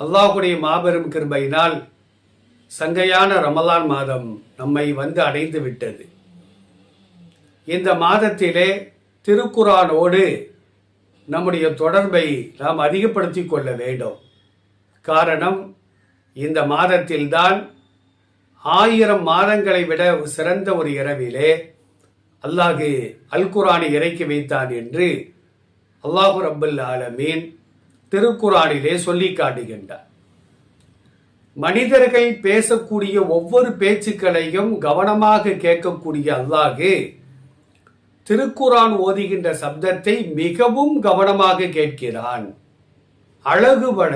அல்லாஹுடைய மாபெரும் கிருபையினால் சங்கையான ரமலான் மாதம் நம்மை வந்து அடைந்து விட்டது. இந்த மாதத்திலே திருக்குறானோடு நம்முடைய தொடர்பை நாம் அதிகப்படுத்தி கொள்ள வேண்டும். காரணம் இந்த மாதத்தில்தான் ஆயிரம் மாதங்களை விட சிறந்த ஒரு இரவிலே அல்லாஹு அல்குரானை இறக்கி வைத்தான் என்று அல்லாஹு ரப்பல் ஆலமீன் திருக்குறானிலே சொல்லி காட்டுகின்றார். மனிதர்கள் பேசக்கூடிய ஒவ்வொரு பேச்சுக்களையும் கவனமாக கேட்கக்கூடிய அல்லாஹு திருக்குறான் ஓதுகின்ற சப்தத்தை மிகவும் கவனமாக கேட்கிறான். அழகுபட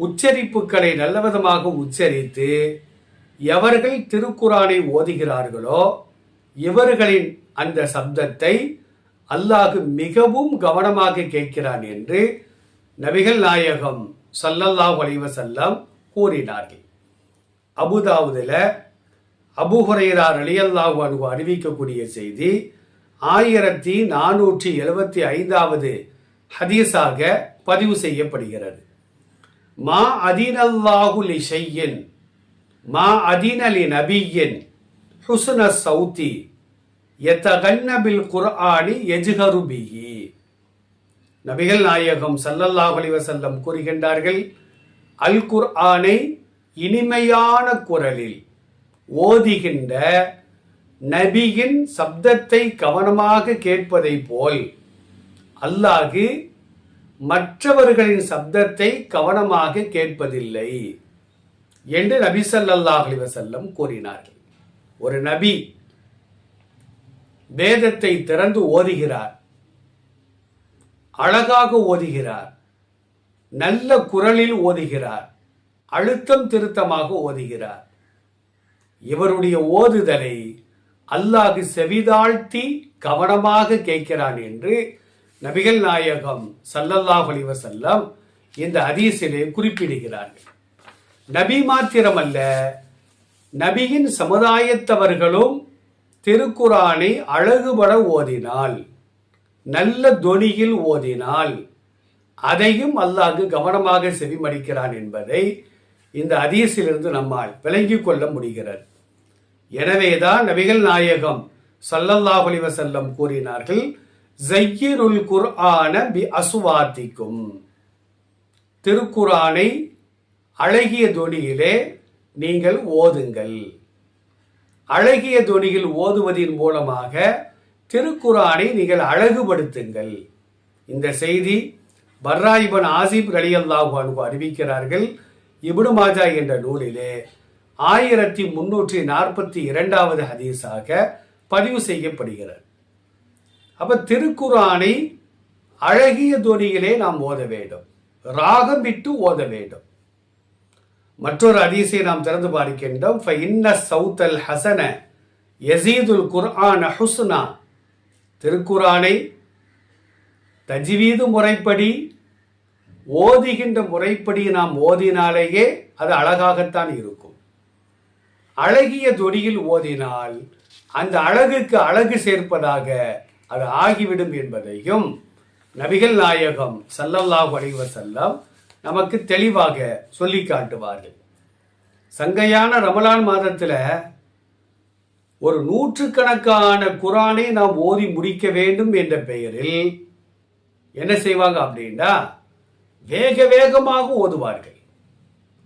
உச்சரிப்புகளை நல்லவிதமாக உச்சரித்து எவர்கள் திருக்குரானை ஓதுகிறார்களோ இவர்களின் அந்த சப்தத்தை அல்லாஹு மிகவும் கவனமாக கேட்கிறான் என்று நபிகள் நாயகம் சல்லல்லா அலைஹி செல்லம் கூறினார்கள். அபுதாவுதில் அபு ஹுரைரா ரலியல்லாஹு அறிவிக்கக்கூடிய செய்தி ஆயிரத்தி நானூற்றி எழுபத்தி ஐந்தாவது ஹதீஸாக பதிவு செய்யப்படுகிறது. மா அதினல்லாஹு லிஷையின் மா அதினலி நபியின் ஹுசுன சௌத்தி எத்தகன்னபில் குர்ஆனி ஆடி பிஹி. நபிகள் நாயகம் சல்லல்லாஹு அலைஹி கூறுகின்றார்கள் அல் குர்ஆனை இனிமையான குரலில் ஓதுகின்ற நபியின் சப்தத்தை கவனமாக கேட்பதை போல் அல்லாஹு மற்றவர்களின் சப்தத்தை கவனமாக கேட்பதில்லை என்று நபி ஸல்லல்லாஹு அலிவசல்லம் கூறினார்கள். ஒரு நபி வேதத்தை திறந்து ஓதுகிறார். அழகாக ஓதுகிறார். நல்ல குரலில் ஓதுகிறார். அழுத்தம் திருத்தமாக ஓதுகிறார். இவருடைய ஓதுதலை அல்லாஹு செவிதாழ்த்தி கவனமாக கேட்கிறான் என்று நபிகள் நாயகம் சல்லல்லாஹு அலைஹி இந்த ஹதீஸிலே குறிப்பிடுகிறார்கள். நபி மாத்திரமல்ல நபியின் சமுதாயத்தவர்களும் திருக்குறானை அழகுபட ஓதினால் நல்ல தொனியில் ஓதினால் அதையும் அல்லாஹ் கவனமாக செவிமடிக்கிறான் என்பதை இந்த அதீசிலிருந்து நம்மால் விளங்கிக் கொள்ள முடிகிறது. எனவேதான் நபிகள் நாயகம் சல்லல்லாஹு அலைஹி கூறினார்கள் ஜையிருல் குர்ஆன பி அசுவாத்திக்கும் திருக்குரானை அழகிய துணியிலே நீங்கள் ஓதுங்கள். அழகிய துணியில் ஓதுவதின் மூலமாக திருக்குரானை நீங்கள் அழகுபடுத்துங்கள். இந்த செய்தி பர்ராயிபன் ஆசிப் ரலியல்லாஹு அன்ஹு அறிவிக்கிறார்கள். இபுனு மாஜா என்ற நூலிலே ஆயிரத்தி முன்னூற்றி நாற்பத்தி இரண்டாவது ஹதீஸாக பதிவு செய்யப்படுகிறார் அப்ப திருக்குரானை அழகிய துணியிலே நாம் ஓத வேண்டும். ராகம் விட்டு ஓத வேண்டும். மற்றொரு ஹதீஸை நாம் திறந்து பார்க்கின்றோம். இன்ன சவுத்தல் ஹசன யசீதுல் குர்ஆன ஹுஸ்னா. திருக்குறானை தஜ்வீது முறைப்படி ஓதுகின்ற முறைப்படி நாம் ஓதினாலேயே அது அழகாகத்தான் இருக்கும். அழகிய தொடியில் ஓதினால் அந்த அழகுக்கு அழகு சேர்ப்பதாக அது ஆகிவிடும் என்பதையும் நபிகள் நாயகம் சல்லல்லாஹ் அலைஹி செல்லம் நமக்கு தெளிவாக சொல்லி காட்டுவார்கள். சங்கையான ரமலான் மாதத்தில் ஒரு நூற்றுக்கணக்கான குரானை நாம் ஓதி முடிக்க வேண்டும் என்ற பெயரில் என்ன செய்வாங்க அப்படின்னா வேக வேகமாக ஓதுவார்கள்.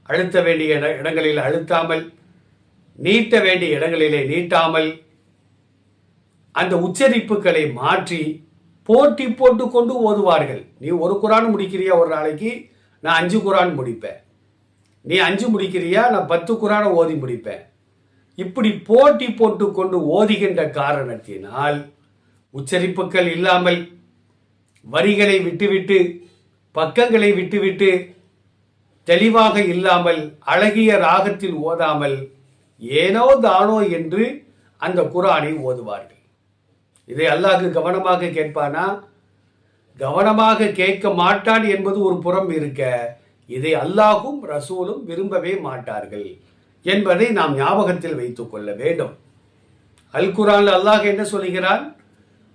அழுத்த வேண்டிய இட- இடங்களில் அழுத்தாமல் நீட்ட வேண்டிய இடங்களிலே நீட்டாமல் அந்த உச்சரிப்புகளை மாற்றி போட்டி போட்டு கொண்டு ஓதுவார்கள். நீ ஒரு குரான் முடிக்கிறியா ஒரு நாளைக்கு? நான் அஞ்சு குரான் முடிப்பேன். நீ அஞ்சு முடிக்கிறியா? நான் பத்து குரானை ஓதி முடிப்பேன். இப்படி போட்டி போட்டு கொண்டு ஓதுகின்ற காரணத்தினால் உச்சரிப்புகள் இல்லாமல் வரிகளை விட்டுவிட்டு பக்கங்களை விட்டுவிட்டு தெளிவாக இல்லாமல் அழகிய ராகத்தில் ஓதாமல் ஏனோ தானோ என்று அந்த குரானை ஓதுவார்கள். இதை அல்லாஹ் கவனமாக கேட்பானா? கவனமாக கேட்க மாட்டான் என்பது ஒரு புறம் இருக்க இதை அல்லாஹும் ரசூலும் விரும்பவே மாட்டார்கள். என்பதை நாம் ஞாபகத்தில் வைத்துக் கொள்ள வேண்டும். அல் குரான் அல்லாஹ் என்ன சொல்கிறான்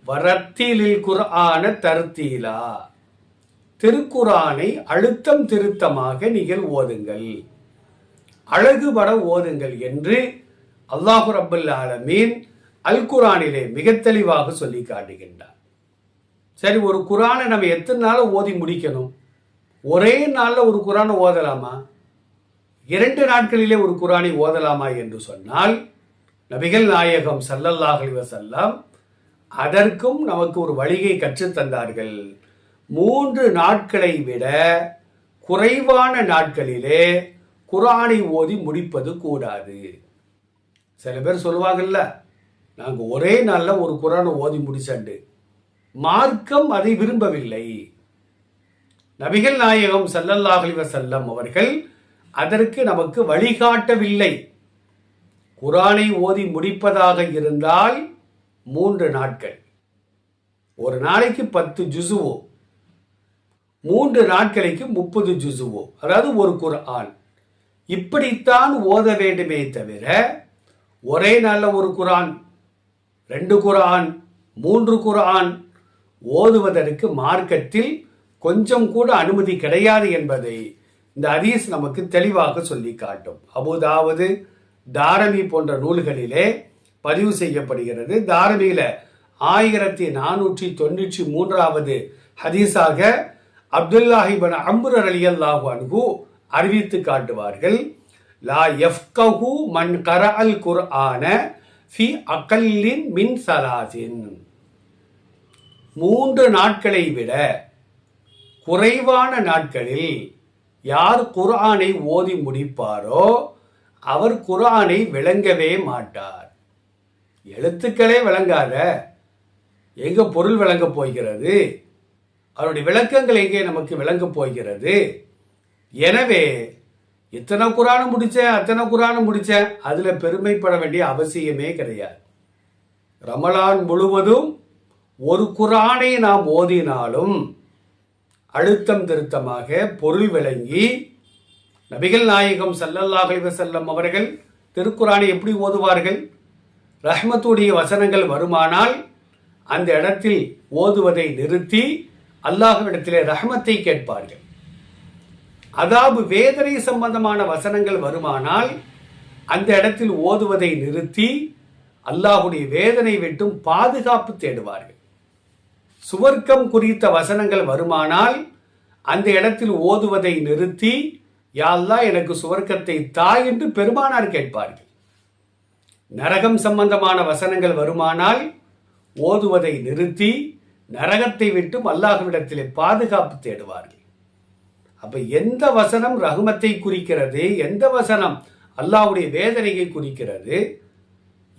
வரத்திலில் குர்ஆன தர்த்தீலா. திருக்குரானை அழுத்தம் திருத்தமாக நீங்கள் ஓதுங்கள். அழகுபட ஓதுங்கள் என்று அல்லாஹு ரபுல் ஆலமீன் அல் குரானிலே மிக தெளிவாக சொல்லி காட்டுகின்றார். சரி ஒரு குரானை நம்ம எத்தனை நாளும் ஓதி முடிக்கணும்? ஒரே நாளில் ஒரு குரானை ஓதலாமா? இரண்டு நாட்களிலே ஒரு குரானை ஓதலாமா என்று சொன்னால் நபிகள் நாயகம் சல்லல்லாஹ் அலைஹி அதற்கும் நமக்கு ஒரு வழியை கற்றுத் தந்தார்கள். மூன்று நாட்களை விட குறைவான நாட்களிலே குரானை ஓதி முடிப்பது கூடாது. சில பேர் சொல்லுவாங்கல்ல நாங்கள் ஒரே நாளில் ஒரு குரானை ஓதி முடிச்சண்டு. மார்க்கம் அதை விரும்பவில்லை. நபிகள் நாயகம் ஸல்லல்லாஹு செல்லம் அவர்கள் அதற்கு நமக்கு வழிகாட்டவில்லை. குரானை ஓதி முடிப்பதாக இருந்தால் மூன்று நாட்கள். ஒரு நாளைக்கு பத்து ஜுசுவோ. மூன்று நாட்களுக்கு முப்பது ஜுசுவோ. அதாவது ஒரு குரான் இப்படித்தான் ஓத வேண்டுமே தவிர ஒரே நாளில் ஒரு குரான் ரெண்டு குரான் மூன்று குரான் ஓதுவதற்கு மார்க்கத்தில் கொஞ்சம் கூட அனுமதி கிடையாது என்பதை இந்த ஹதீஸ் நமக்கு தெளிவாக சொல்லி காட்டும். அபுதாவது தாரமி போன்ற நூல்களிலே பதிவு செய்யப்படுகிறது. தாரமியில ஆயிரத்தி நானூற்றி தொண்ணூற்றி மூன்றாவது ஹதீஸாக அப்துல்லாஹிபன் அம்புர் அலி அல்லாஹு அன்ஹு அறிவித்து காட்டுவார்கள். லா எஃப்கஹு மன் கர அல் குர்ஆன ஃபி அகல்லின் மின் சலாசின். மூன்று நாட்களை விட குறைவான நாட்களில் யார் குர்ஆனை ஓதி முடிப்பாரோ அவர் குர்ஆனை விளங்கவே மாட்டார். எழுத்துக்களே விளங்காத. எங்க பொருள் விளங்கப் போகிறது? அவருடைய விளக்கங்கள் எங்கே நமக்கு விளங்கப் போகிறது? எனவே இத்தனை குரானும் முடித்தேன் அத்தனை குரானும் முடித்தேன் அதில் பெருமைப்பட வேண்டிய அவசியமே கிடையாது. ரமலான் முழுவதும் ஒரு குரானை நாம் ஓதினாலும் அழுத்தம் திருத்தமாக பொருள் விளங்கி நபிகள் நாயகம் ஸல்லல்லாஹு அலைஹி அவர்கள் திருக்குரானை எப்படி ஓதுவார்கள்? ரஹ்மத்துடைய வசனங்கள் வருமானால் அந்த இடத்தில் ஓதுவதை நிறுத்தி அல்லாஹ்விடத்திலே ரஹ்மத்தை கேட்பார்கள். அதாவது வேதனை சம்பந்தமான வசனங்கள் வருமானால் அந்த இடத்தில் ஓதுவதை நிறுத்தி அல்லாஹுடைய வேதனை விட்டும் பாதுகாப்பு தேடுவார்கள். சுவர்க்கம் குறித்த வசனங்கள் வருமானால் அந்த இடத்தில் ஓதுவதை நிறுத்தி யாழ்லா எனக்கு சுவர்க்கத்தை தா என்று பெருமானார் கேட்பார்கள். நரகம் சம்பந்தமான வசனங்கள் வருமானால் ஓதுவதை நிறுத்தி நரகத்தை விட்டும் அல்லாஹ்விடத்திலே பாதுகாப்பு தேடுவார்கள். அப்ப எந்த வசனம் ரகுமத்தை குறிக்கிறது எந்த வசனம் அல்லாஹ்வுடைய வேதனையை குறிக்கிறது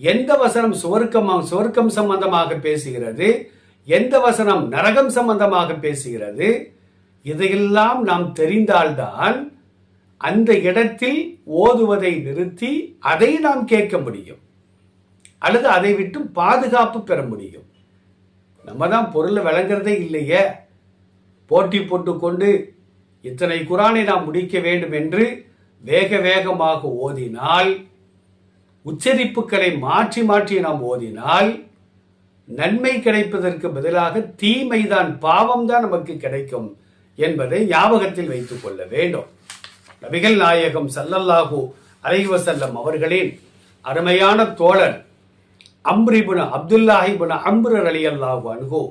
எந்த வசனம் சுவர்க்கம் சுவர்க்கம் சம்பந்தமாக பேசுகிறது எந்த வசனம் நரகம் சம்பந்தமாக பேசுகிறது? இதையெல்லாம் நாம் தெரிந்தால்தான் அந்த இடத்தில் ஓதுவதை நிறுத்தி அதை நாம் கேட்க முடியும். அல்லது அதை விட்டு பாதுகாப்பு பெற முடியும். நம்ம தான் பொருளை விளங்குறதே இல்லையே. போட்டி போட்டுக்கொண்டு இத்தனை குரானை நாம் முடிக்க வேண்டும் என்று வேக வேகமாக ஓதினால் உச்சரிப்புகளை மாற்றி மாற்றி நாம் ஓதினால் நன்மை கிடைப்பதற்கு பதிலாக தீமைதான் பாவம்தான் நமக்கு கிடைக்கும் என்பதை ஞாபகத்தில் வைத்துக் கொள்ள வேண்டும். நபிகள் நாயகம் சல்லல்லாஹு அலைவசல்லம் அவர்களின் அருமையான தோழர் அம்ரிபுன அப்துல்லாஹிபுன அம்ரர் அலி அல்லாஹு அன்ஹு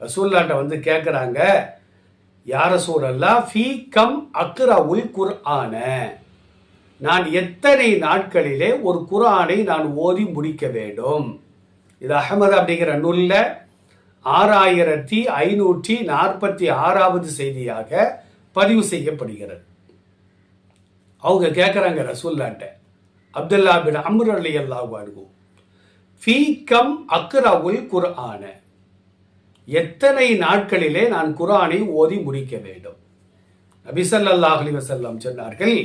ரசூல்லாட்ட வந்து கேட்குறாங்க யார சூழல்லா ஃபீ கம் அக்ரா உல் குர்ஆன. நான் எத்தனை நாட்களிலே ஒரு குரானை நான் ஓதி முடிக்க வேண்டும்? இது அகமது அப்படிங்கிற நூலில் ஆறாயிரத்தி ஐநூற்றி நாற்பத்தி ஆறாவது செய்தியாக பதிவு செய்யப்படுகிறது. அவங்க கேட்குறாங்க ரசூல்லாட்ட. அப்துல்லா பின் அம்ரு அலி அல்லாஹு ஃபீக்கம் ஃபீ கம் அக்ரவுல் குர்ஆன. எத்தனை நாட்களிலே நான் குர்ஆனை ஓதி முடிக்க வேண்டும்? நபிசல்லாஹ் அலி வசல்லாம் சொன்னார்கள்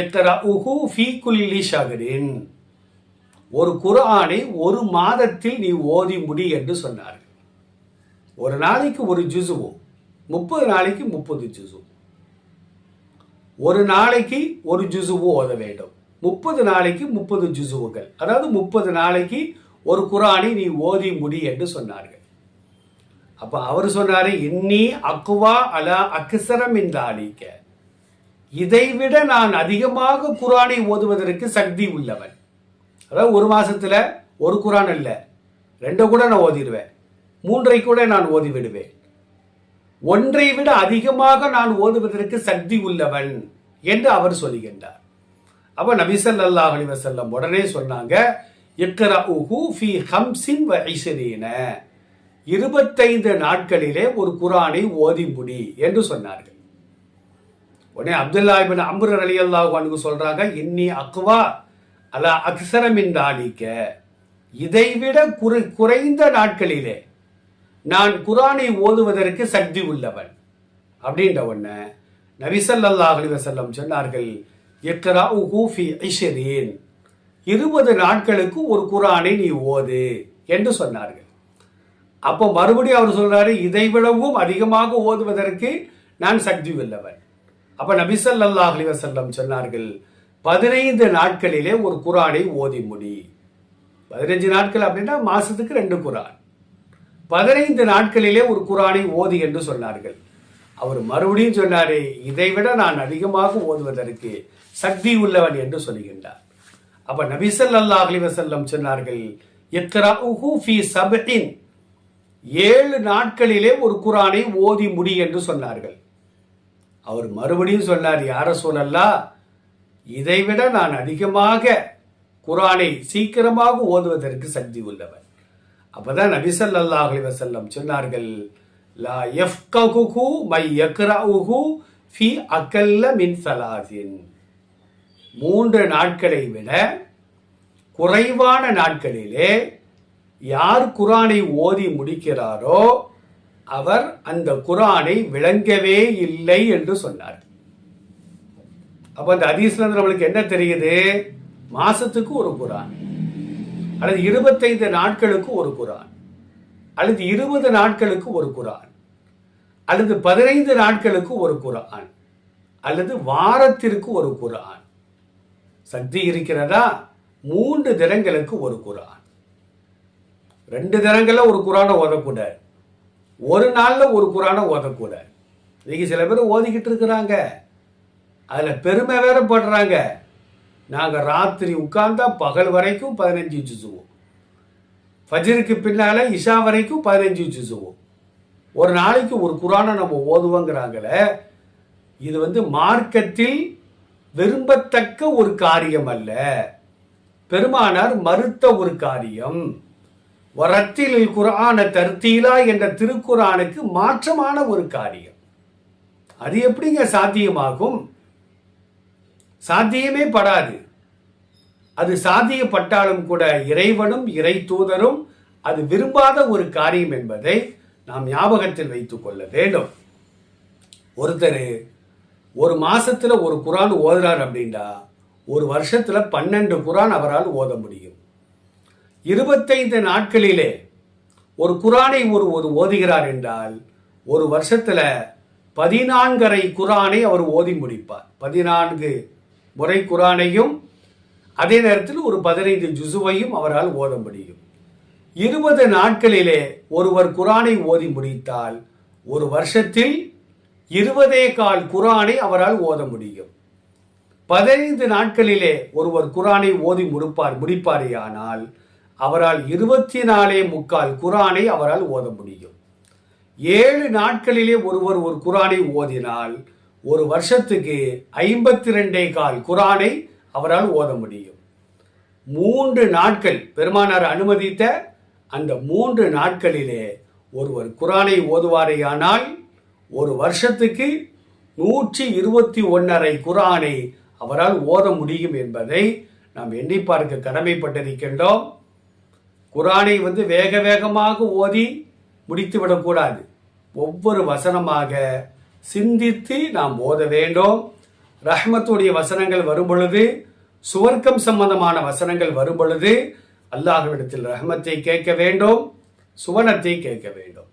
எத்தரா உஹு ஃபீ குல்லி ஷஹரின். ஒரு குரானை ஒரு மாதத்தில் நீ ஓதி முடி என்று சொன்னார்கள். ஒரு நாளைக்கு ஒரு ஜுசுவோ முப்பது நாளைக்கு முப்பது ஜுசு ஒரு நாளைக்கு ஒரு ஜுசுவு ஓத வேண்டும். முப்பது நாளைக்கு முப்பது ஜுசுவுகள் அதாவது முப்பது நாளைக்கு ஒரு குரானை நீ ஓதி முடி என்று சொன்னார்கள். அப்ப அவர் சொன்னாரு இன்னி அக்குவா அலா அக்சரம் இந்த அழிக்க இதைவிட நான் அதிகமாக குரானை ஓதுவதற்கு சக்தி உள்ளவன். அதாவது ஒரு மாதத்தில் ஒரு குரான் இல்லை ரெண்டை கூட நான் ஓதிடுவேன். மூன்றை கூட நான் ஓதி விடுவேன் ஒன்றை விட அதிகமாக நான் ஓதுவதற்கு சக்தி உள்ளவன் என்று அவர் சொல்லுகின்றார் அப்ப அல்லாஹ் அலி வசல்லம் உடனே சொன்னாங்க இக்ரஉஹு ஃபி ஹம்சின் வ இருபத்தைந்து நாட்களிலே ஒரு குரானை ஓதி முடி என்று சொன்னார்கள். உடனே அப்துல்லா இபின் அம்ரு அலி அல்லாஹ் சொல்றாங்க இன்னி அக்வா அலா அக்சரமின் தாலிக்க இதைவிட குறு குறைந்த நாட்களிலே நான் குரானை ஓதுவதற்கு சக்தி உள்ளவன். அப்படின்ற ஒண்ணு நபிசல்லாஹ் அலிவசல்லம் சொன்னார்கள் எக்ரா ஹூஃபி ஐஷரீன் இருபது நாட்களுக்கு ஒரு குரானை நீ ஓது என்று சொன்னார்கள். அப்போ மறுபடியும் அவர் சொல்றாரு இதை விடவும் அதிகமாக ஓதுவதற்கு நான் சக்தி உள்ளவன். அப்ப நபிசல்லாஹ் அலிவசல்லம் சொன்னார்கள் பதினைந்து நாட்களிலே ஒரு குரானை ஓதி முடி. பதினைஞ்சு நாட்கள் அப்படின்னா மாசத்துக்கு ரெண்டு குரான். பதினைந்து நாட்களிலே ஒரு குரானை ஓதி என்று சொன்னார்கள். அவர் மறுபடியும் சொன்னாரே இதைவிட நான் அதிகமாக ஓதுவதற்கு சக்தி உள்ளவன் என்று சொல்கின்றார். அப்ப நபிசல்லாஹ் அலி வசல்லம் சொன்னார்கள் ஏழு நாட்களிலே ஒரு குரானை ஓதி முடி என்று சொன்னார்கள். அவர் மறுபடியும் சொன்னார் யார சொல்லல்லா இதைவிட நான் அதிகமாக குரானை சீக்கிரமாக ஓதுவதற்கு சக்தி உள்ளவன். அப்பதான் நபிசல் அல்லாஹ் வசல்லம் சொன்னார்கள் லா யஃப்கஹுஹு மை யக்ரஉஹு ஃபி அகல்ல மின் சலாசின் மூன்று நாட்களை விட குறைவான நாட்களிலே யார் குரானை ஓதி முடிக்கிறாரோ அவர் அந்த குரானை விளங்கவே இல்லை என்று சொன்னார் அப்போ அந்த ஹதீஸ்ல இருந்து நம்மளுக்கு என்ன தெரியுது? மாசத்துக்கு ஒரு குரான். அல்லது இருபத்தைந்து நாட்களுக்கு ஒரு குரான். அல்லது இருபது நாட்களுக்கு ஒரு குரான். அல்லது பதினைந்து நாட்களுக்கு ஒரு குரான். அல்லது வாரத்திற்கு ஒரு குரான். சக்தி இருக்கிறதா? மூன்று தினங்களுக்கு ஒரு குரான். ரெண்டு தினங்களில் ஒரு குரானை ஓதக்கூடாது. ஒரு நாளில் ஒரு குரானை ஓதக்கூடாது. இன்னைக்கு சில பேர் ஓதிக்கிட்டு இருக்கிறாங்க. அதில் பெருமை வேற படுறாங்க. நாங்கள் ராத்திரி உட்கார்ந்தா பகல் வரைக்கும் பதினஞ்சு ஜுசுவோம் ஃபஜருக்கு பின்னால் இஷா வரைக்கும் பதினஞ்சு ஜுசுவோம் ஒரு நாளைக்கு ஒரு குரானை நம்ம ஓதுவோங்கிறாங்களே இது வந்து மார்க்கத்தில் விரும்பத்தக்க ஒரு காரியம் அல்ல. பெருமானார் மறுத்த ஒரு காரியம். வரத்தில் குரான தர்த்தீலா என்ற திருக்குறானுக்கு மாற்றமான ஒரு காரியம். அது எப்படிங்க சாத்தியமாகும்? சாத்தியமே படாது. அது சாத்தியப்பட்டாலும் கூட இறைவனும் இறை தூதரும் அது விரும்பாத ஒரு காரியம் என்பதை நாம் ஞாபகத்தில் வைத்துக் கொள்ள வேண்டும். ஒருத்தர் ஒரு மாசத்துல ஒரு குரான் ஓதுறார் அப்படின்னா ஒரு வருஷத்துல பன்னெண்டு குரான் அவரால் ஓத முடியும். இருபத்தைந்து நாட்களிலே ஒரு குரானை ஒரு ஒரு ஓதுகிறார் என்றால் ஒரு வருஷத்துல பதினான்கரை குரானை அவர் ஓதி முடிப்பார். பதினான்கு முறை குரானையும் அதே நேரத்தில் ஒரு பதினைந்து ஜுசுவையும் அவரால் ஓத முடியும். இருபது நாட்களிலே ஒருவர் குரானை ஓதி முடித்தால் ஒரு வருஷத்தில் இருபதே கால் குரானை அவரால் ஓத முடியும். பதினைந்து நாட்களிலே ஒருவர் குரானை ஓதி முடிப்பார் முடிப்பாரேயானால் அவரால் இருபத்தி நாலே முக்கால் குரானை அவரால் ஓத முடியும். ஏழு நாட்களிலே ஒருவர் ஒரு குரானை ஓதினால் ஒரு வருஷத்துக்கு ஐம்பத்தி ரெண்டே கால் குரானை அவரால் ஓத முடியும். மூன்று நாட்கள் பெருமானார் அனுமதித்த அந்த மூன்று நாட்களிலே ஒருவர் குரானை ஓதுவாரேயானால் ஒரு வருஷத்துக்கு நூற்றி இருபத்தி ஒன்னரை குரானை அவரால் ஓத முடியும் என்பதை நாம் எண்ணி பார்க்க கடமைப்பட்டிருக்கின்றோம். குரானை வந்து வேக வேகமாக ஓதி முடித்து விடக்கூடாது ஒவ்வொரு வசனமாக சிந்தித்து நாம் ஓத வேண்டும். ரஹ்மத்துடைய வசனங்கள் வரும் பொழுது சுவர்க்கம் சம்பந்தமான வசனங்கள் வரும் பொழுது அல்லாஹ்விடத்தில் ரஹ்மத்தை கேட்க வேண்டும் சுவனத்தை கேட்க வேண்டும்.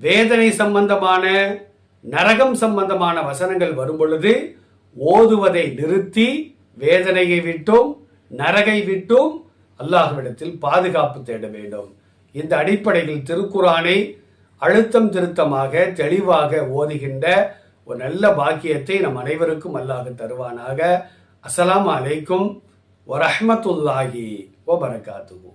வேதனை சம்பந்தமான நரகம் சம்பந்தமான வசனங்கள் வரும் பொழுது ஓதுவதை நிறுத்தி வேதனையை விட்டும் நரகை விட்டும் அல்லாஹ்விடத்தில் பாதுகாப்பு தேட வேண்டும். இந்த அடிப்படையில் திருக்குரானை அழுத்தம் திருத்தமாக தெளிவாக ஓதுகின்ற ஒரு நல்ல பாக்கியத்தை நம் அனைவருக்கும் அல்லாஹ் தருவானாக. அஸ்லாம் அலைக்கும் வரஹ்மத்துல்லாஹி வபரகாத்துஹு.